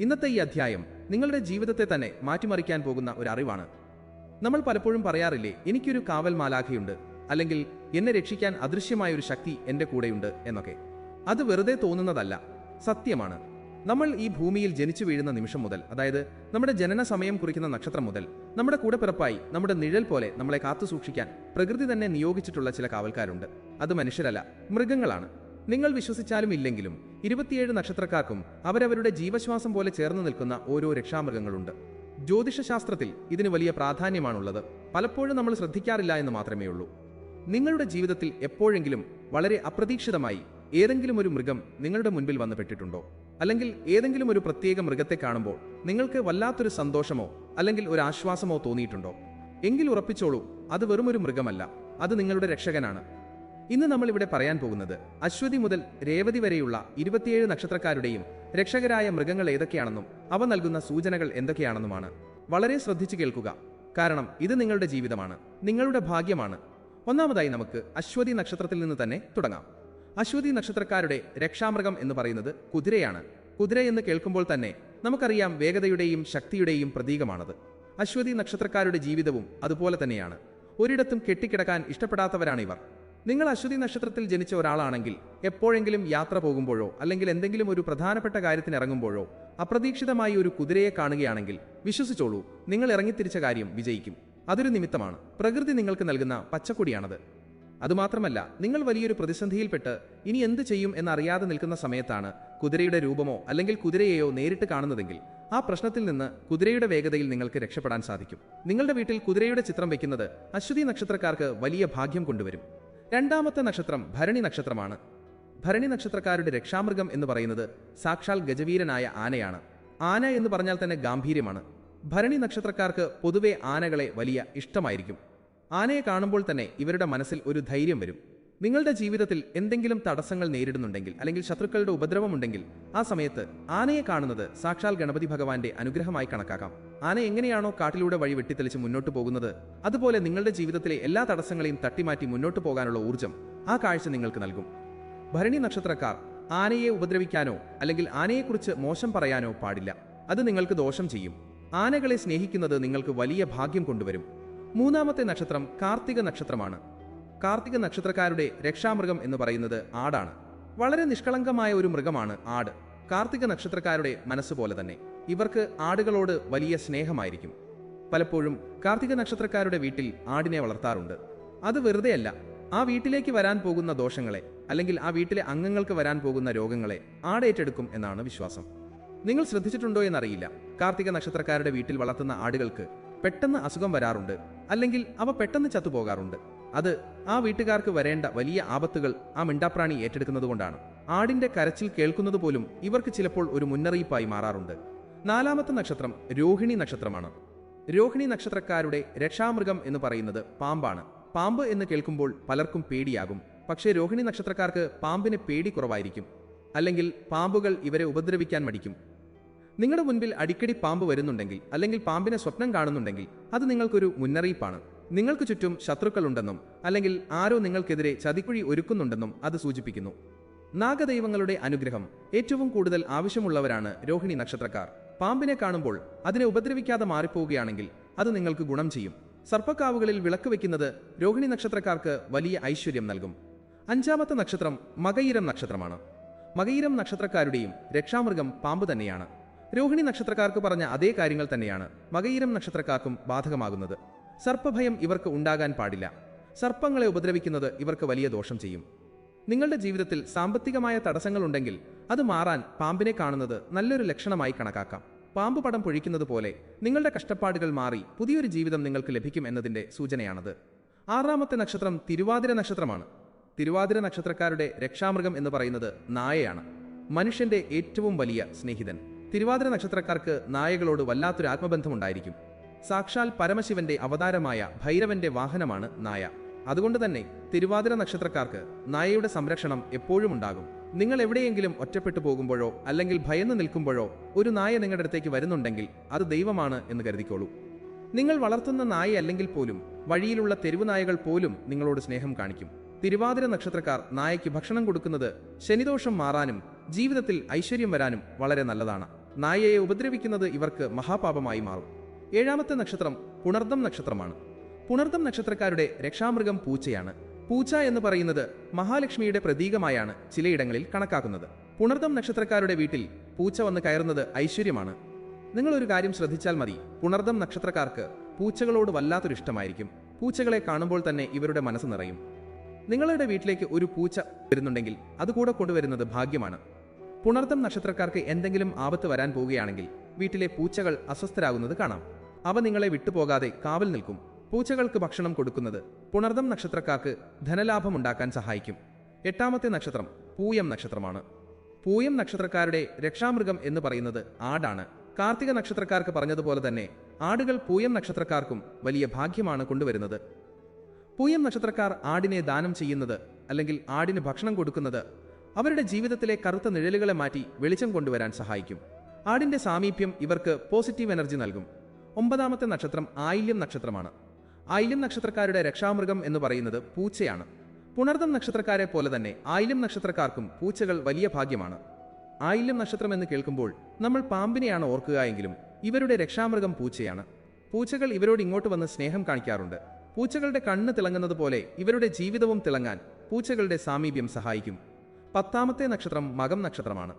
ഇന്നത്തെ ഈ അധ്യായം നിങ്ങളുടെ ജീവിതത്തെ തന്നെ മാറ്റിമറിക്കാൻ പോകുന്ന ഒരു അറിവാണ്. നമ്മൾ പലപ്പോഴും പറയാറില്ലേ എനിക്കൊരു കാവൽ മാലാഖയുണ്ട് അല്ലെങ്കിൽ എന്നെ രക്ഷിക്കാൻ അദൃശ്യമായ ഒരു ശക്തി എന്റെ കൂടെയുണ്ട് എന്നൊക്കെ. അത് വെറുതെ തോന്നുന്നതല്ല സത്യമാണ്. നമ്മൾ ഈ ഭൂമിയിൽ ജനിച്ചു വീഴുന്ന നിമിഷം മുതൽ അതായത് നമ്മുടെ ജനന സമയം കുറിക്കുന്ന നക്ഷത്രം മുതൽ നമ്മുടെ കൂടെ പിറപ്പായി നമ്മുടെ നിഴൽ പോലെ നമ്മളെ കാത്തു സൂക്ഷിക്കാൻ പ്രകൃതി തന്നെ നിയോഗിച്ചിട്ടുള്ള ചില കാവൽക്കാരുണ്ട്. അത് മനുഷ്യരല്ല മൃഗങ്ങളാണ്. നിങ്ങൾ വിശ്വസിച്ചാലും ഇല്ലെങ്കിലും ഇരുപത്തിയേഴ് നക്ഷത്രക്കാർക്കും അവരവരുടെ ജീവശ്വാസം പോലെ ചേർന്ന് നിൽക്കുന്ന ഓരോ രക്ഷാമൃഗങ്ങളുണ്ട്. ജ്യോതിഷശാസ്ത്രത്തിൽ ഇതിന് വലിയ പ്രാധാന്യമാണുള്ളത്. പലപ്പോഴും നമ്മൾ ശ്രദ്ധിക്കാറില്ല എന്ന് മാത്രമേ ഉള്ളൂ. നിങ്ങളുടെ ജീവിതത്തിൽ എപ്പോഴെങ്കിലും വളരെ അപ്രതീക്ഷിതമായി ഏതെങ്കിലും ഒരു മൃഗം നിങ്ങളുടെ മുൻപിൽ വന്നുപെട്ടിട്ടുണ്ടോ അല്ലെങ്കിൽ ഏതെങ്കിലും ഒരു പ്രത്യേക മൃഗത്തെ കാണുമ്പോൾ നിങ്ങൾക്ക് വല്ലാത്തൊരു സന്തോഷമോ അല്ലെങ്കിൽ ഒരു ആശ്വാസമോ തോന്നിയിട്ടുണ്ടോ? എങ്കിൽ ഉറപ്പിച്ചോളൂ അത് വെറുമൊരു മൃഗമല്ല. അത് നിങ്ങളുടെ രക്ഷകനാണ്. ഇന്ന് നമ്മൾ ഇവിടെ പറയാൻ പോകുന്നത് അശ്വതി മുതൽ രേവതി വരെയുള്ള ഇരുപത്തിയേഴ് നക്ഷത്രക്കാരുടെയും രക്ഷകരായ മൃഗങ്ങൾ ഏതൊക്കെയാണെന്നും അവ നൽകുന്ന സൂചനകൾ എന്തൊക്കെയാണെന്നുമാണ്. വളരെ ശ്രദ്ധിച്ചു കേൾക്കുക. കാരണം ഇത് നിങ്ങളുടെ ജീവിതമാണ്. നിങ്ങളുടെ ഭാഗ്യമാണ്. ഒന്നാമതായി നമുക്ക് അശ്വതി നക്ഷത്രത്തിൽ നിന്ന് തന്നെ തുടങ്ങാം. അശ്വതി നക്ഷത്രക്കാരുടെ രക്ഷാമൃഗം എന്ന് പറയുന്നത് കുതിരയാണ്. കുതിര എന്ന് കേൾക്കുമ്പോൾ തന്നെ നമുക്കറിയാം വേഗതയുടെയും ശക്തിയുടെയും പ്രതീകമാണത്. അശ്വതി നക്ഷത്രക്കാരുടെ ജീവിതവും അതുപോലെ തന്നെയാണ്. ഒരിടത്തും കെട്ടിക്കിടക്കാൻ ഇഷ്ടപ്പെടാത്തവരാണ് ഇവർ. നിങ്ങൾ അശ്വതി നക്ഷത്രത്തിൽ ജനിച്ച ഒരാളാണെങ്കിൽ എപ്പോഴെങ്കിലും യാത്ര പോകുമ്പോഴോ അല്ലെങ്കിൽ എന്തെങ്കിലും ഒരു പ്രധാനപ്പെട്ട കാര്യത്തിന് ഇറങ്ങുമ്പോഴോ അപ്രതീക്ഷിതമായി ഒരു കുതിരയെ കാണുകയാണെങ്കിൽ വിശ്വസിച്ചോളൂ നിങ്ങൾ ഇറങ്ങിത്തിരിച്ച കാര്യം വിജയിക്കും. അതൊരു നിമിത്തമാണ്. പ്രകൃതി നിങ്ങൾക്ക് നൽകുന്ന പച്ചക്കൊടിയാണത്. അതുമാത്രമല്ല നിങ്ങൾ വലിയൊരു പ്രതിസന്ധിയിൽപ്പെട്ട് ഇനി എന്ത് ചെയ്യും എന്നറിയാതെ നിൽക്കുന്ന സമയത്താണ് കുതിരയുടെ രൂപമോ അല്ലെങ്കിൽ കുതിരയെയോ നേരിട്ട് കാണുന്നതെങ്കിൽ ആ പ്രശ്നത്തിൽ നിന്ന് കുതിരയുടെ വേഗതയിൽ നിങ്ങൾക്ക് രക്ഷപ്പെടാൻ സാധിക്കും. നിങ്ങളുടെ വീട്ടിൽ കുതിരയുടെ ചിത്രം വയ്ക്കുന്നത് അശ്വതി നക്ഷത്രക്കാർക്ക് വലിയ ഭാഗ്യം കൊണ്ടുവരും. രണ്ടാമത്തെ നക്ഷത്രം ഭരണി നക്ഷത്രമാണ്. ഭരണി നക്ഷത്രക്കാരുടെ രക്ഷാമൃഗം എന്ന് പറയുന്നത് സാക്ഷാൽ ഗജവീരനായ ആനയാണ്. ആന എന്ന് പറഞ്ഞാൽ തന്നെ ഗാംഭീര്യമാണ്. ഭരണി നക്ഷത്രക്കാർക്ക് പൊതുവെ ആനകളെ വലിയ ഇഷ്ടമായിരിക്കും. ആനയെ കാണുമ്പോൾ തന്നെ ഇവരുടെ മനസ്സിൽ ഒരു ധൈര്യം വരും. നിങ്ങളുടെ ജീവിതത്തിൽ എന്തെങ്കിലും തടസ്സങ്ങൾ നേരിടുന്നുണ്ടെങ്കിൽ അല്ലെങ്കിൽ ശത്രുക്കളുടെ ഉപദ്രവമുണ്ടെങ്കിൽ ആ സമയത്ത് ആനയെ കാണുന്നത് സാക്ഷാൽ ഗണപതി ഭഗവാന്റെ അനുഗ്രഹമായി കണക്കാക്കാം. ആന എങ്ങനെയാണോ കാട്ടിലൂടെ വഴി വെട്ടിത്തെളിച്ച് മുന്നോട്ട് പോകുന്നത് അതുപോലെ നിങ്ങളുടെ ജീവിതത്തിലെ എല്ലാ തടസ്സങ്ങളെയും തട്ടിമാറ്റി മുന്നോട്ട് പോകാനുള്ള ഊർജം ആ കാഴ്ച നിങ്ങൾക്ക് നൽകും. ഭരണി നക്ഷത്രക്കാർ ആനയെ ഉപദ്രവിക്കാനോ അല്ലെങ്കിൽ ആനയെക്കുറിച്ച് മോശം പറയാനോ പാടില്ല. അത് നിങ്ങൾക്ക് ദോഷം ചെയ്യും. ആനകളെ സ്നേഹിക്കുന്നത് നിങ്ങൾക്ക് വലിയ ഭാഗ്യം കൊണ്ടുവരും. മൂന്നാമത്തെ നക്ഷത്രം കാർത്തിക നക്ഷത്രമാണ്. കാർത്തിക നക്ഷത്രക്കാരുടെ രക്ഷാമൃഗം എന്ന് പറയുന്നത് ആടാണ്. വളരെ നിഷ്കളങ്കമായ ഒരു മൃഗമാണ് ആട്. കാർത്തിക നക്ഷത്രക്കാരുടെ മനസ്സ് പോലെ തന്നെ. ഇവർക്ക് ആടുകളോട് വലിയ സ്നേഹമായിരിക്കും. പലപ്പോഴും കാർത്തിക നക്ഷത്രക്കാരുടെ വീട്ടിൽ ആടിനെ വളർത്താറുണ്ട്. അത് വെറുതെയല്ല ആ വീട്ടിലേക്ക് വരാൻ പോകുന്ന ദോഷങ്ങളെ അല്ലെങ്കിൽ ആ വീട്ടിലെ അംഗങ്ങൾക്ക് വരാൻ പോകുന്ന രോഗങ്ങളെ ആടേറ്റെടുക്കും എന്നാണ് വിശ്വാസം. നിങ്ങൾ ശ്രദ്ധിച്ചിട്ടുണ്ടോ എന്നറിയില്ല. കാർത്തിക നക്ഷത്രക്കാരുടെ വീട്ടിൽ വളർത്തുന്ന ആടുകൾക്ക് പെട്ടെന്ന് അസുഖം വരാറുണ്ട് അല്ലെങ്കിൽ അവ പെട്ടെന്ന് ചത്തുപോകാറുണ്ട്. അത് ആ വീട്ടുകാർക്ക് വരേണ്ട വലിയ ആപത്തുകൾ ആ മിണ്ടാപ്രാണി ഏറ്റെടുക്കുന്നതുകൊണ്ടാണ്. ആടിന്റെ കരച്ചിൽ കേൾക്കുന്നത് പോലും ഇവർക്ക് ചിലപ്പോൾ ഒരു മുന്നറിയിപ്പായി മാറാറുണ്ട്. നാലാമത്തെ നക്ഷത്രം രോഹിണി നക്ഷത്രമാണ്. രോഹിണി നക്ഷത്രക്കാരുടെ രക്ഷാമൃഗം എന്ന് പറയുന്നത് പാമ്പാണ്. പാമ്പ് എന്ന് കേൾക്കുമ്പോൾ പലർക്കും പേടിയാകും. പക്ഷേ രോഹിണി നക്ഷത്രക്കാർക്ക് പാമ്പിന് പേടി കുറവായിരിക്കും. അല്ലെങ്കിൽ പാമ്പുകൾ ഇവരെ ഉപദ്രവിക്കാൻ മടിക്കും. നിങ്ങളുടെ മുൻപിൽ അടിക്കടി പാമ്പ് വരുന്നുണ്ടെങ്കിൽ അല്ലെങ്കിൽ പാമ്പിനെ സ്വപ്നം കാണുന്നുണ്ടെങ്കിൽ അത് നിങ്ങൾക്കൊരു മുന്നറിയിപ്പാണ്. നിങ്ങൾക്ക് ചുറ്റും ശത്രുക്കളുണ്ടെന്നും അല്ലെങ്കിൽ ആരോ നിങ്ങൾക്കെതിരെ ചതിക്കുഴി ഒരുക്കുന്നുണ്ടെന്നും അത് സൂചിപ്പിക്കുന്നു. നാഗദൈവങ്ങളുടെ അനുഗ്രഹം ഏറ്റവും കൂടുതൽ ആവശ്യമുള്ളവരാണ് രോഹിണി നക്ഷത്രക്കാർ. പാമ്പിനെ കാണുമ്പോൾ അതിനെ ഉപദ്രവിക്കാതെ മാറിപ്പോവുകയാണെങ്കിൽ അത് നിങ്ങൾക്ക് ഗുണം ചെയ്യും. സർപ്പക്കാവുകളിൽ വിളക്ക് വെക്കുന്നത് രോഹിണി നക്ഷത്രക്കാർക്ക് വലിയ ഐശ്വര്യം നൽകും. അഞ്ചാമത്തെ നക്ഷത്രം മകയിരം നക്ഷത്രമാണ്. മകയിരം നക്ഷത്രക്കാരുടെയും രക്ഷാമൃഗം പാമ്പ് തന്നെയാണ്. രോഹിണി നക്ഷത്രക്കാർക്ക് പറഞ്ഞ അതേ കാര്യങ്ങൾ തന്നെയാണ് മകയിരം നക്ഷത്രക്കാർക്കും ബാധകമാകുന്നത്. സർപ്പഭയം ഇവർക്ക് ഉണ്ടാകാൻ പാടില്ല. സർപ്പങ്ങളെ ഉപദ്രവിക്കുന്നത് ഇവർക്ക് വലിയ ദോഷം ചെയ്യും. നിങ്ങളുടെ ജീവിതത്തിൽ സാമ്പത്തികമായ തടസ്സങ്ങളുണ്ടെങ്കിൽ അത് മാറാൻ പാമ്പിനെ കാണുന്നത് നല്ലൊരു ലക്ഷണമായി കണക്കാക്കാം. പാമ്പ് പടം പൊഴിക്കുന്നത് പോലെ നിങ്ങളുടെ കഷ്ടപ്പാടുകൾ മാറി പുതിയൊരു ജീവിതം നിങ്ങൾക്ക് ലഭിക്കും എന്നതിന്റെ സൂചനയാണത്. ആറാമത്തെ നക്ഷത്രം തിരുവാതിര നക്ഷത്രമാണ്. തിരുവാതിര നക്ഷത്രക്കാരുടെ രക്ഷാമൃഗം എന്ന് പറയുന്നത് നായയാണ്. മനുഷ്യന്റെ ഏറ്റവും വലിയ സ്നേഹിതൻ. തിരുവാതിര നക്ഷത്രക്കാർക്ക് നായകളോട് വല്ലാത്തൊരു ആത്മബന്ധമുണ്ടായിരിക്കും. സാക്ഷാൽ പരമശിവന്റെ അവതാരമായ ഭൈരവന്റെ വാഹനമാണ് നായ. അതുകൊണ്ട് തന്നെ തിരുവാതിര നക്ഷത്രക്കാർക്ക് നായയുടെ സംരക്ഷണം എപ്പോഴും ഉണ്ടാകും. നിങ്ങൾ എവിടെയെങ്കിലും ഒറ്റപ്പെട്ടു പോകുമ്പോഴോ അല്ലെങ്കിൽ ഭയന്ന് നിൽക്കുമ്പോഴോ ഒരു നായ നിങ്ങളുടെ അടുത്തേക്ക് വരുന്നുണ്ടെങ്കിൽ അത് ദൈവമാണ് എന്ന് കരുതിക്കോളൂ. നിങ്ങൾ വളർത്തുന്ന നായ അല്ലെങ്കിൽ പോലും വഴിയിലുള്ള തെരുവു നായകൾ പോലും നിങ്ങളോട് സ്നേഹം കാണിക്കും. തിരുവാതിര നക്ഷത്രക്കാർ നായയ്ക്ക് ഭക്ഷണം കൊടുക്കുന്നത് ശനിദോഷം മാറാനും ജീവിതത്തിൽ ഐശ്വര്യം വരാനും വളരെ നല്ലതാണ്. നായയെ ഉപദ്രവിക്കുന്നത് ഇവർക്ക് മഹാപാപമായി മാറും. ഏഴാമത്തെ നക്ഷത്രം പുണർദം നക്ഷത്രമാണ്. പുണർദം നക്ഷത്രക്കാരുടെ രക്ഷാമൃഗം പൂച്ചയാണ്. പൂച്ച എന്ന് പറയുന്നത് മഹാലക്ഷ്മിയുടെ പ്രതീകമായാണ് ചിലയിടങ്ങളിൽ കണക്കാക്കുന്നത്. പുണർദം നക്ഷത്രക്കാരുടെ വീട്ടിൽ പൂച്ച വന്ന് കയറുന്നത് ഐശ്വര്യമാണ്. നിങ്ങൾ ഒരു കാര്യം ശ്രദ്ധിച്ചാൽ മതി. പുണർദം നക്ഷത്രക്കാർക്ക് പൂച്ചകളോട് വല്ലാത്തൊരു ഇഷ്ടമായിരിക്കും. പൂച്ചകളെ കാണുമ്പോൾ തന്നെ ഇവരുടെ മനസ്സ് നിറയും. നിങ്ങളുടെ വീട്ടിലേക്ക് ഒരു പൂച്ച വരുന്നുണ്ടെങ്കിൽ അത് കൂടെ കൊണ്ടുവരുന്നത് ഭാഗ്യമാണ്. പുണർദം നക്ഷത്രക്കാർക്ക് എന്തെങ്കിലും ആപത്ത് വരാൻ പോവുകയാണെങ്കിൽ വീട്ടിലെ പൂച്ചകൾ അസ്വസ്ഥരാകുന്നത് കാണാം. അവ നിങ്ങളെ വിട്ടുപോകാതെ കാവൽ നിൽക്കും. പൂച്ചകൾക്ക് ഭക്ഷണം കൊടുക്കുന്നത് പുണർദം നക്ഷത്രക്കാർക്ക് ധനലാഭമുണ്ടാക്കാൻ സഹായിക്കും. എട്ടാമത്തെ നക്ഷത്രം പൂയം നക്ഷത്രമാണ്. പൂയം നക്ഷത്രക്കാരുടെ രക്ഷാമൃഗം എന്ന് പറയുന്നത് ആടാണ്. കാർത്തിക നക്ഷത്രക്കാർക്ക് പറഞ്ഞതുപോലെ തന്നെ ആടുകൾ പൂയം നക്ഷത്രക്കാർക്കും വലിയ ഭാഗ്യമാണ് കൊണ്ടുവരുന്നത്. പൂയം നക്ഷത്രക്കാർ ആടിനെ ദാനം ചെയ്യുന്നത് അല്ലെങ്കിൽ ആടിന് ഭക്ഷണം കൊടുക്കുന്നത് അവരുടെ ജീവിതത്തിലെ കറുത്ത നിഴലുകളെ മാറ്റി വെളിച്ചം കൊണ്ടുവരാൻ സഹായിക്കും. ആടിന്റെ സാമീപ്യം ഇവർക്ക് പോസിറ്റീവ് എനർജി നൽകും. ഒമ്പതാമത്തെ നക്ഷത്രം ആയില്യം നക്ഷത്രമാണ്. ആയില്യം നക്ഷത്രക്കാരുടെ രക്ഷാമൃഗം എന്ന് പറയുന്നത് പൂച്ചയാണ്. പുണർദം നക്ഷത്രക്കാരെ പോലെ തന്നെ ആയില്യം നക്ഷത്രക്കാർക്കും പൂച്ചകൾ വലിയ ഭാഗ്യമാണ്. ആയില്യം നക്ഷത്രം എന്ന് കേൾക്കുമ്പോൾ നമ്മൾ പാമ്പിനെയാണ് ഓർക്കുക എങ്കിലും ഇവരുടെ രക്ഷാമൃഗം പൂച്ചയാണ്. പൂച്ചകൾ ഇവരോട് ഇങ്ങോട്ട് വന്ന് സ്നേഹം കാണിക്കാറുണ്ട്. പൂച്ചകളുടെ കണ്ണ് തിളങ്ങുന്നത് പോലെ ഇവരുടെ ജീവിതവും തിളങ്ങാൻ പൂച്ചകളുടെ സാമീപ്യം സഹായിക്കും. പത്താമത്തെ നക്ഷത്രം മകം നക്ഷത്രമാണ്.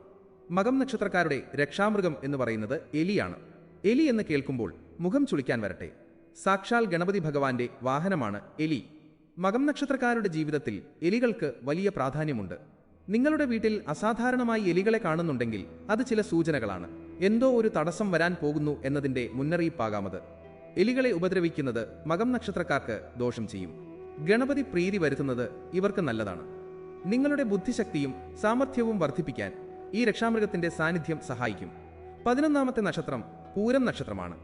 മകം നക്ഷത്രക്കാരുടെ രക്ഷാമൃഗം എന്ന് പറയുന്നത് എലിയാണ്. എലി എന്ന് കേൾക്കുമ്പോൾ മുഖം ചുളിക്കാൻ വരട്ടെ. സാക്ഷാൽ ഗണപതി ഭഗവാന്റെ വാഹനമാണ് എലി. മകം നക്ഷത്രക്കാരുടെ ജീവിതത്തിൽ എലികൾക്ക് വലിയ പ്രാധാന്യമുണ്ട്. നിങ്ങളുടെ വീട്ടിൽ അസാധാരണമായി എലികളെ കാണുന്നുണ്ടെങ്കിൽ അത് ചില സൂചനകളാണ്. എന്തോ ഒരു തടസ്സം വരാൻ പോകുന്നു എന്നതിന്റെ മുന്നറിയിപ്പാകാമത്. എലികളെ ഉപദ്രവിക്കുന്നത് മകം നക്ഷത്രക്കാർക്ക് ദോഷം ചെയ്യും. ഗണപതി പ്രീതി വരുത്തുന്നത് ഇവർക്ക് നല്ലതാണ്. നിങ്ങളുടെ ബുദ്ധിശക്തിയും സാമർഥ്യവും വർദ്ധിപ്പിക്കാൻ ഈ രക്ഷാമൃഗത്തിന്റെ സാന്നിധ്യം സഹായിക്കും. പതിനൊന്നാമത്തെ നക്ഷത്രം പൂരം നക്ഷത്രമാണ്.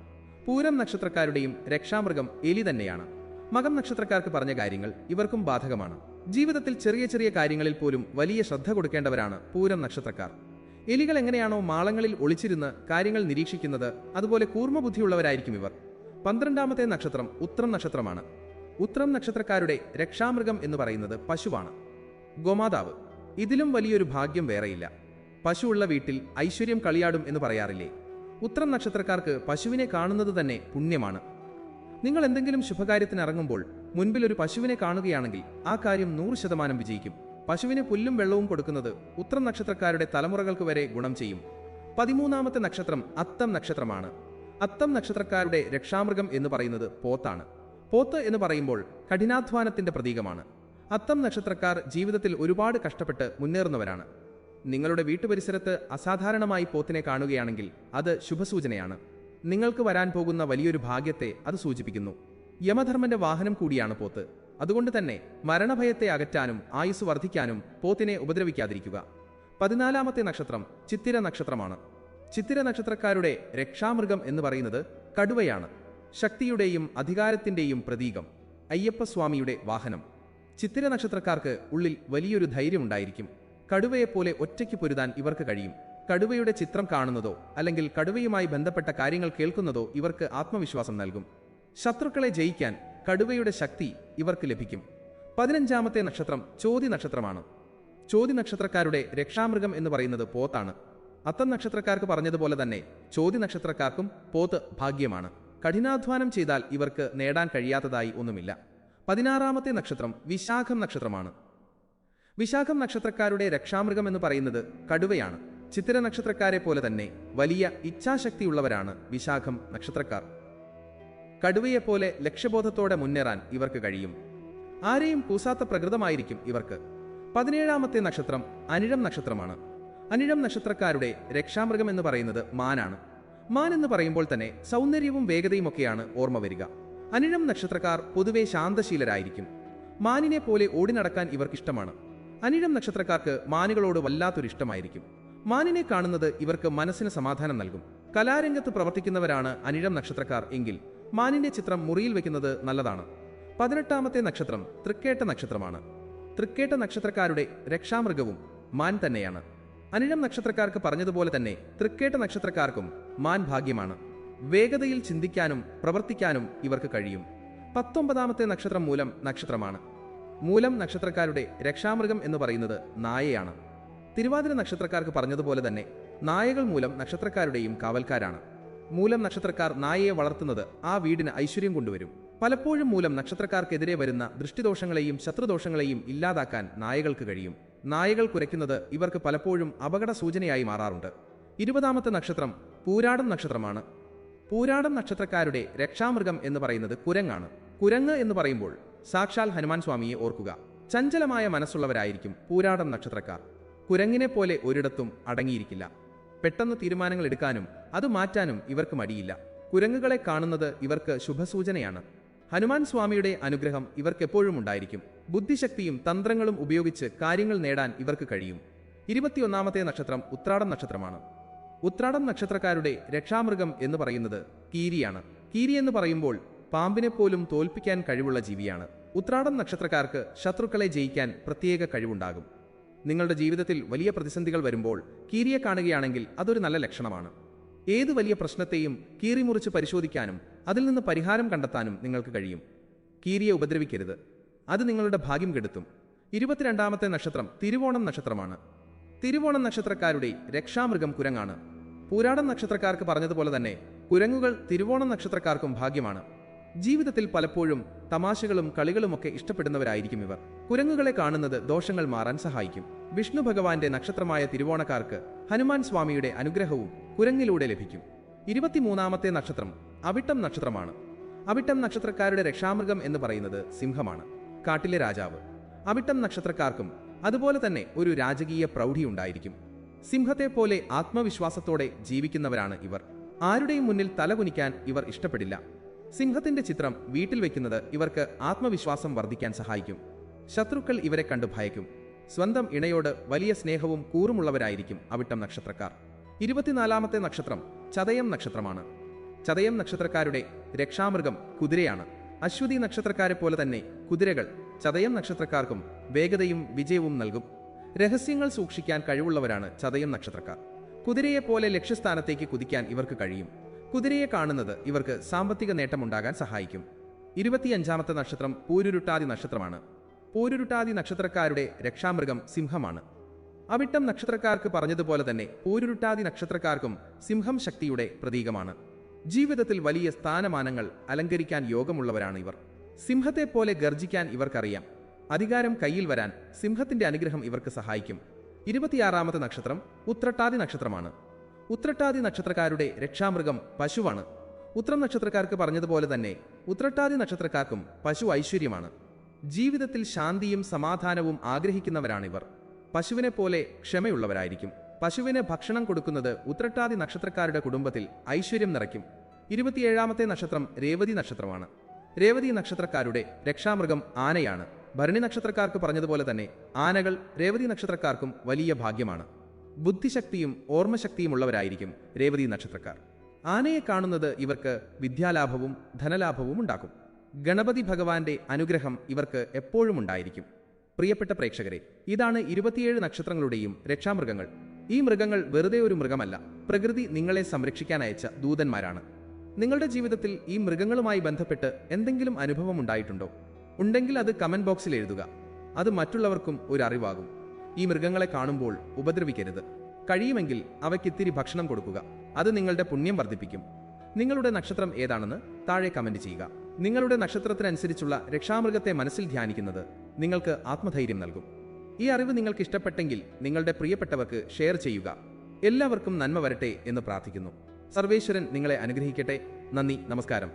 പൂരം നക്ഷത്രക്കാരുടെയും രക്ഷാമൃഗം എലി തന്നെയാണ്. മകം നക്ഷത്രക്കാർക്ക് പറഞ്ഞ കാര്യങ്ങൾ ഇവർക്കും ബാധകമാണ്. ജീവിതത്തിൽ ചെറിയ ചെറിയ കാര്യങ്ങളിൽ പോലും വലിയ ശ്രദ്ധ കൊടുക്കേണ്ടവരാണ് പൂരം നക്ഷത്രക്കാർ. എലികൾ എങ്ങനെയാണോ മാളങ്ങളിൽ ഒളിച്ചിരുന്ന് കാര്യങ്ങൾ നിരീക്ഷിക്കുന്നത് അതുപോലെ കൂർമ്മബുദ്ധിയുള്ളവരായിരിക്കും ഇവർ. പന്ത്രണ്ടാമത്തെ നക്ഷത്രം ഉത്രം നക്ഷത്രമാണ്. ഉത്രം നക്ഷത്രക്കാരുടെ രക്ഷാമൃഗം എന്ന് പറയുന്നത് പശുവാണ്. ഗോമാതാവ് ഇതിലും വലിയൊരു ഭാഗ്യം വേറെയില്ല. പശുവുള്ള വീട്ടിൽ ഐശ്വര്യം കളിയാടും എന്ന് പറയാറില്ലേ? ഉത്രം നക്ഷത്രക്കാർക്ക് പശുവിനെ കാണുന്നത് തന്നെ പുണ്യമാണ്. നിങ്ങൾ എന്തെങ്കിലും ശുഭകാര്യത്തിന് ഇറങ്ങുമ്പോൾ മുൻപിൽ ഒരു പശുവിനെ കാണുകയാണെങ്കിൽ ആ കാര്യം നൂറ് ശതമാനം വിജയിക്കും. പശുവിന് പുല്ലും വെള്ളവും കൊടുക്കുന്നത് ഉത്തരം നക്ഷത്രക്കാരുടെ തലമുറകൾക്ക് വരെ ഗുണം ചെയ്യും. പതിമൂന്നാമത്തെ നക്ഷത്രം അത്തം നക്ഷത്രമാണ്. അത്തം നക്ഷത്രക്കാരുടെ രക്ഷാമൃഗം എന്ന് പറയുന്നത് പോത്താണ്. പോത്ത് എന്ന് പറയുമ്പോൾ കഠിനാധ്വാനത്തിന്റെ പ്രതീകമാണ്. അത്തം നക്ഷത്രക്കാർ ജീവിതത്തിൽ ഒരുപാട് കഷ്ടപ്പെട്ട് മുന്നേറുന്നവരാണ്. നിങ്ങളുടെ വീട്ടുപരിസരത്ത് അസാധാരണമായി പോത്തിനെ കാണുകയാണെങ്കിൽ അത് ശുഭസൂചനയാണ്. നിങ്ങൾക്ക് വരാൻ പോകുന്ന വലിയൊരു ഭാഗ്യത്തെ അത് സൂചിപ്പിക്കുന്നു. യമധർമ്മന്റെ വാഹനം കൂടിയാണ് പോത്ത്. അതുകൊണ്ട് തന്നെ മരണഭയത്തെ അകറ്റാനും ആയുസ് വർദ്ധിക്കാനും പോത്തിനെ ഉപദ്രവിക്കാതിരിക്കുക. പതിനാലാമത്തെ നക്ഷത്രം ചിത്തിര നക്ഷത്രമാണ്. ചിത്തിര നക്ഷത്രക്കാരുടെ രക്ഷാമൃഗം എന്ന് പറയുന്നത് കടുവയാണ്. ശക്തിയുടെയും അധികാരത്തിന്റെയും പ്രതീകം. അയ്യപ്പസ്വാമിയുടെ വാഹനം. ചിത്തിര നക്ഷത്രക്കാർക്ക് ഉള്ളിൽ വലിയൊരു ധൈര്യമുണ്ടായിരിക്കും. കടുവയെപ്പോലെ ഒറ്റയ്ക്ക് പൊരുതാൻ ഇവർക്ക് കഴിയും. കടുവയുടെ ചിത്രം കാണുന്നതോ അല്ലെങ്കിൽ കടുവയുമായി ബന്ധപ്പെട്ട കാര്യങ്ങൾ കേൾക്കുന്നതോ ഇവർക്ക് ആത്മവിശ്വാസം നൽകും. ശത്രുക്കളെ ജയിക്കാൻ കടുവയുടെ ശക്തി ഇവർക്ക് ലഭിക്കും. പതിനഞ്ചാമത്തെ നക്ഷത്രം ചോതി നക്ഷത്രമാണ്. ചോതി നക്ഷത്രക്കാരുടെ രക്ഷാമൃഗം എന്ന് പറയുന്നത് പോത്താണ്. അത്തം നക്ഷത്രക്കാർക്ക് പറഞ്ഞതുപോലെ തന്നെ ചോതി നക്ഷത്രക്കാർക്കും പോത്ത് ഭാഗ്യമാണ്. കഠിനാധ്വാനം ചെയ്താൽ ഇവർക്ക് നേടാൻ കഴിയാത്തതായി ഒന്നുമില്ല. പതിനാറാമത്തെ നക്ഷത്രം വിശാഖം നക്ഷത്രമാണ്. വിശാഖം നക്ഷത്രക്കാരുടെ രക്ഷാമൃഗം എന്ന് പറയുന്നത് കടുവയാണ്. ചിത്തിര നക്ഷത്രക്കാരെ പോലെ തന്നെ വലിയ ഇച്ഛാശക്തിയുള്ളവരാണ് വിശാഖം നക്ഷത്രക്കാർ. കടുവയെപ്പോലെ ലക്ഷ്യബോധത്തോടെ മുന്നേറാൻ ഇവർക്ക് കഴിയും. ആരെയും കൂസാത്ത പ്രകൃതമായിരിക്കും ഇവർക്ക്. പതിനേഴാമത്തെ നക്ഷത്രം അനിഴം നക്ഷത്രമാണ്. അനിഴം നക്ഷത്രക്കാരുടെ രക്ഷാമൃഗം എന്ന് പറയുന്നത് മാനാണ്. മാൻ എന്ന് പറയുമ്പോൾ തന്നെ സൗന്ദര്യവും വേഗതയുമൊക്കെയാണ് ഓർമ്മ വരിക. അനിഴം നക്ഷത്രക്കാർ പൊതുവെ ശാന്തശീലരായിരിക്കും. മാനിനെ പോലെ ഓടി നടക്കാൻ ഇവർക്കിഷ്ടമാണ്. അനിഴം നക്ഷത്രക്കാർക്ക് മാനുകളോട് വല്ലാത്തൊരു ഇഷ്ടമായിരിക്കും മാനിനെ കാണുന്നത് ഇവർക്ക് മനസ്സിന് സമാധാനം നൽകും. കലാരംഗത്ത് പ്രവർത്തിക്കുന്നവരാണ് അനിഴം നക്ഷത്രക്കാർ എങ്കിൽ മാനിന്റെ ചിത്രം മുറിയിൽ വെക്കുന്നത് നല്ലതാണ്. പതിനെട്ടാമത്തെ നക്ഷത്രം തൃക്കേട്ട നക്ഷത്രമാണ്. തൃക്കേട്ട നക്ഷത്രക്കാരുടെ രക്ഷാമൃഗവും മാൻ തന്നെയാണ്. അനിഴം നക്ഷത്രക്കാർക്ക് പറഞ്ഞതുപോലെ തന്നെ തൃക്കേട്ട നക്ഷത്രക്കാർക്കും മാൻ ഭാഗ്യമാണ്. വേഗതയിൽ ചിന്തിക്കാനും പ്രവർത്തിക്കാനും ഇവർക്ക് കഴിയും. പത്തൊമ്പതാമത്തെ നക്ഷത്രം മൂലം നക്ഷത്രമാണ്. മൂലം നക്ഷത്രക്കാരുടെ രക്ഷാമൃഗം എന്ന് പറയുന്നത് നായയാണ്. തിരുവാതിര നക്ഷത്രക്കാർക്ക് പറഞ്ഞതുപോലെ തന്നെ നായകൾ മൂലം നക്ഷത്രക്കാരുടെയും കാവൽക്കാരാണ്. മൂലം നക്ഷത്രക്കാർ നായയെ വളർത്തുന്നത് ആ വീടിന് ഐശ്വര്യം കൊണ്ടുവരും. പലപ്പോഴും മൂലം നക്ഷത്രക്കാർക്കെതിരെ വരുന്ന ദൃഷ്ടിദോഷങ്ങളെയും ശത്രുദോഷങ്ങളെയും ഇല്ലാതാക്കാൻ നായകൾക്ക് കഴിയും. നായകൾ കുരയ്ക്കുന്നത് ഇവർക്ക് പലപ്പോഴും അപകട സൂചനയായി മാറാറുണ്ട്. ഇരുപതാമത്തെ നക്ഷത്രം പൂരാടം നക്ഷത്രമാണ്. പൂരാടം നക്ഷത്രക്കാരുടെ രക്ഷാമൃഗം എന്ന് പറയുന്നത് കുരങ്ങാണ്. കുരങ്ങ് എന്ന് പറയുമ്പോൾ സാക്ഷാൽ ഹനുമാൻ സ്വാമിയെ ഓർക്കുക. ചഞ്ചലമായ മനസ്സുള്ളവരായിരിക്കും പൂരാടം നക്ഷത്രക്കാർ. കുരങ്ങിനെ പോലെ ഒരിടത്തും അടങ്ങിയിരിക്കില്ല. പെട്ടെന്ന് തീരുമാനങ്ങൾ എടുക്കാനും അത് മാറ്റാനും ഇവർക്ക് മടിയില്ല. കുരങ്ങുകളെ കാണുന്നത് ഇവർക്ക് ശുഭസൂചനയാണ്. ഹനുമാൻ സ്വാമിയുടെ അനുഗ്രഹം ഇവർക്കെപ്പോഴും ഉണ്ടായിരിക്കും. ബുദ്ധിശക്തിയും തന്ത്രങ്ങളും ഉപയോഗിച്ച് കാര്യങ്ങൾ നേടാൻ ഇവർക്ക് കഴിയും. ഇരുപത്തിയൊന്നാമത്തെ നക്ഷത്രം ഉത്രാടം നക്ഷത്രമാണ്. ഉത്രാടം നക്ഷത്രക്കാരുടെ രക്ഷാമൃഗം എന്ന് പറയുന്നത് കീരിയാണ്. കീരി എന്ന് പറയുമ്പോൾ പാമ്പിനെപ്പോലും തോൽപ്പിക്കാൻ കഴിവുള്ള ജീവിയാണ്. ഉത്രാടം നക്ഷത്രക്കാർക്ക് ശത്രുക്കളെ ജയിക്കാൻ പ്രത്യേക കഴിവുണ്ടാകും. നിങ്ങളുടെ ജീവിതത്തിൽ വലിയ പ്രതിസന്ധികൾ വരുമ്പോൾ കീരിയെ കാണുകയാണെങ്കിൽ അതൊരു നല്ല ലക്ഷണമാണ്. ഏത് വലിയ പ്രശ്നത്തെയും കീറിമുറിച്ച് പരിശോധിക്കാനും അതിൽ നിന്ന് പരിഹാരം കണ്ടെത്താനും നിങ്ങൾക്ക് കഴിയും. കീരിയെ ഉപദ്രവിക്കരുത്. അത് നിങ്ങളുടെ ഭാഗ്യം കെടുത്തും. ഇരുപത്തിരണ്ടാമത്തെ നക്ഷത്രം തിരുവോണം നക്ഷത്രമാണ്. തിരുവോണം നക്ഷത്രക്കാരുടെ രക്ഷാമൃഗം കുരങ്ങാണ്. പൂരാടം നക്ഷത്രക്കാർക്ക് പറഞ്ഞതുപോലെ തന്നെ കുരങ്ങുകൾ തിരുവോണം നക്ഷത്രക്കാർക്കും ഭാഗ്യമാണ്. ജീവിതത്തിൽ പലപ്പോഴും തമാശകളും കളികളുമൊക്കെ ഇഷ്ടപ്പെടുന്നവരായിരിക്കും ഇവർ. കുരങ്ങുകളെ കാണുന്നത് ദോഷങ്ങൾ മാറാൻ സഹായിക്കും. വിഷ്ണു ഭഗവാന്റെ നക്ഷത്രമായ തിരുവോണക്കാർക്ക് ഹനുമാൻ സ്വാമിയുടെ അനുഗ്രഹവും കുരങ്ങിലൂടെ ലഭിക്കും. ഇരുപത്തിമൂന്നാമത്തെ നക്ഷത്രം അവിട്ടം നക്ഷത്രമാണ്. അവിട്ടം നക്ഷത്രക്കാരുടെ രക്ഷാമൃഗം എന്ന് പറയുന്നത് സിംഹമാണ്. കാട്ടിലെ രാജാവ്. അവിട്ടം നക്ഷത്രക്കാർക്കും അതുപോലെ തന്നെ ഒരു രാജകീയ പ്രൗഢി ഉണ്ടായിരിക്കും. സിംഹത്തെ പോലെ ആത്മവിശ്വാസത്തോടെ ജീവിക്കുന്നവരാണ് ഇവർ. ആരുടെയും മുന്നിൽ തലകുനിക്കാൻ ഇവർ ഇഷ്ടപ്പെടില്ല. സിംഹത്തിന്റെ ചിത്രം വീട്ടിൽ വെക്കുന്നത് ഇവർക്ക് ആത്മവിശ്വാസം വർദ്ധിക്കാൻ സഹായിക്കും. ശത്രുക്കൾ ഇവരെ കണ്ടു ഭയക്കും. സ്വന്തം ഇണയോട് വലിയ സ്നേഹവും കൂറുമുള്ളവരായിരിക്കും അവിട്ടം നക്ഷത്രക്കാർ. ഇരുപത്തിനാലാമത്തെ നക്ഷത്രം ചതയം നക്ഷത്രമാണ്. ചതയം നക്ഷത്രക്കാരുടെ രക്ഷാമൃഗം കുതിരയാണ്. അശ്വതി നക്ഷത്രക്കാരെ പോലെ തന്നെ കുതിരകൾ ചതയം നക്ഷത്രക്കാർക്കും വേഗതയും വിജയവും നൽകും. രഹസ്യങ്ങൾ സൂക്ഷിക്കാൻ കഴിവുള്ളവരാണ് ചതയം നക്ഷത്രക്കാർ. കുതിരയെപ്പോലെ ലക്ഷ്യസ്ഥാനത്തേക്ക് കുതിക്കാൻ ഇവർക്ക് കഴിയും. കുതിരയെ കാണുന്നത് ഇവർക്ക് സാമ്പത്തിക നേട്ടമുണ്ടാകാൻ സഹായിക്കും. ഇരുപത്തിയഞ്ചാമത്തെ നക്ഷത്രം പൂരുരുട്ടാതി നക്ഷത്രമാണ്. പൂരുരുട്ടാതി നക്ഷത്രക്കാരുടെ രക്ഷാമൃഗം സിംഹമാണ്. അവിട്ടം നക്ഷത്രക്കാർക്ക് പറഞ്ഞതുപോലെ തന്നെ പൂരുരുട്ടാതി നക്ഷത്രക്കാർക്കും സിംഹം ശക്തിയുടെ പ്രതീകമാണ്. ജീവിതത്തിൽ വലിയ സ്ഥാനമാനങ്ങൾ അലങ്കരിക്കാൻ യോഗമുള്ളവരാണ് ഇവർ. സിംഹത്തെ പോലെ ഗർജിക്കാൻ ഇവർക്കറിയാം. അധികാരം കയ്യിൽ വരാൻ സിംഹത്തിന്റെ അനുഗ്രഹം ഇവർക്ക് സഹായിക്കും. ഇരുപത്തിയാറാമത്തെ നക്ഷത്രം ഉത്രട്ടാതി നക്ഷത്രമാണ്. ഉത്രട്ടാതി നക്ഷത്രക്കാരുടെ രക്ഷാമൃഗം പശുവാണ്. ഉത്രം നക്ഷത്രക്കാർക്ക് പറഞ്ഞതുപോലെ തന്നെ ഉത്രട്ടാതി നക്ഷത്രക്കാർക്കും പശു ഐശ്വര്യമാണ്. ജീവിതത്തിൽ ശാന്തിയും സമാധാനവും ആഗ്രഹിക്കുന്നവരാണിവർ. പശുവിനെ പോലെ ക്ഷമയുള്ളവരായിരിക്കും. പശുവിന് ഭക്ഷണം കൊടുക്കുന്നത് ഉത്രട്ടാതി നക്ഷത്രക്കാരുടെ കുടുംബത്തിൽ ഐശ്വര്യം നിറയ്ക്കും. ഇരുപത്തിയേഴാമത്തെ നക്ഷത്രം രേവതി നക്ഷത്രമാണ്. രേവതി നക്ഷത്രക്കാരുടെ രക്ഷാമൃഗം ആനയാണ്. ഭരണി നക്ഷത്രക്കാർക്ക് പറഞ്ഞതുപോലെ തന്നെ ആനകൾ രേവതി നക്ഷത്രക്കാർക്കും വലിയ ഭാഗ്യമാണ്. ബുദ്ധിശക്തിയും ഓർമ്മശക്തിയും ഉള്ളവരായിരിക്കും രേവതി നക്ഷത്രക്കാർ. ആനയെ കാണുന്നത് ഇവർക്ക് വിദ്യാലാഭവും ധനലാഭവും ഉണ്ടാക്കും. ഗണപതി ഭഗവാന്റെ അനുഗ്രഹം ഇവർക്ക് എപ്പോഴും ഉണ്ടായിരിക്കും. പ്രിയപ്പെട്ട പ്രേക്ഷകരെ ഇതാണ് ഇരുപത്തിയേഴ് നക്ഷത്രങ്ങളുടെയും രക്ഷാമൃഗങ്ങൾ. ഈ മൃഗങ്ങൾ വെറുതെ ഒരു മൃഗമല്ല പ്രകൃതി നിങ്ങളെ സംരക്ഷിക്കാൻ അയച്ച ദൂതന്മാരാണ്. നിങ്ങളുടെ ജീവിതത്തിൽ ഈ മൃഗങ്ങളുമായി ബന്ധപ്പെട്ട് എന്തെങ്കിലും അനുഭവം ഉണ്ടായിട്ടുണ്ടോ? ഉണ്ടെങ്കിൽ അത് കമന്റ് ബോക്സിൽ എഴുതുക. അത് മറ്റുള്ളവർക്കും ഒരു അറിവാകും. ഈ മൃഗങ്ങളെ കാണുമ്പോൾ ഉപദ്രവിക്കരുത്. കഴിയുമെങ്കിൽ അവയ്ക്കിത്തിരി ഭക്ഷണം കൊടുക്കുക. അത് നിങ്ങളുടെ പുണ്യം വർദ്ധിപ്പിക്കും. നിങ്ങളുടെ നക്ഷത്രം ഏതാണെന്ന് താഴെ കമന്റ് ചെയ്യുക. നിങ്ങളുടെ നക്ഷത്രത്തിനനുസരിച്ചുള്ള രക്ഷാമൃഗത്തെ മനസ്സിൽ ധ്യാനിക്കുന്നത് നിങ്ങൾക്ക് ആത്മധൈര്യം നൽകും. ഈ അറിവ് നിങ്ങൾക്ക് ഇഷ്ടപ്പെട്ടെങ്കിൽ നിങ്ങളുടെ പ്രിയപ്പെട്ടവർക്ക് ഷെയർ ചെയ്യുക. എല്ലാവർക്കും നന്മ വരട്ടെ എന്ന് പ്രാർത്ഥിക്കുന്നു. സർവേശ്വരൻ നിങ്ങളെ അനുഗ്രഹിക്കട്ടെ. നന്ദി നമസ്കാരം.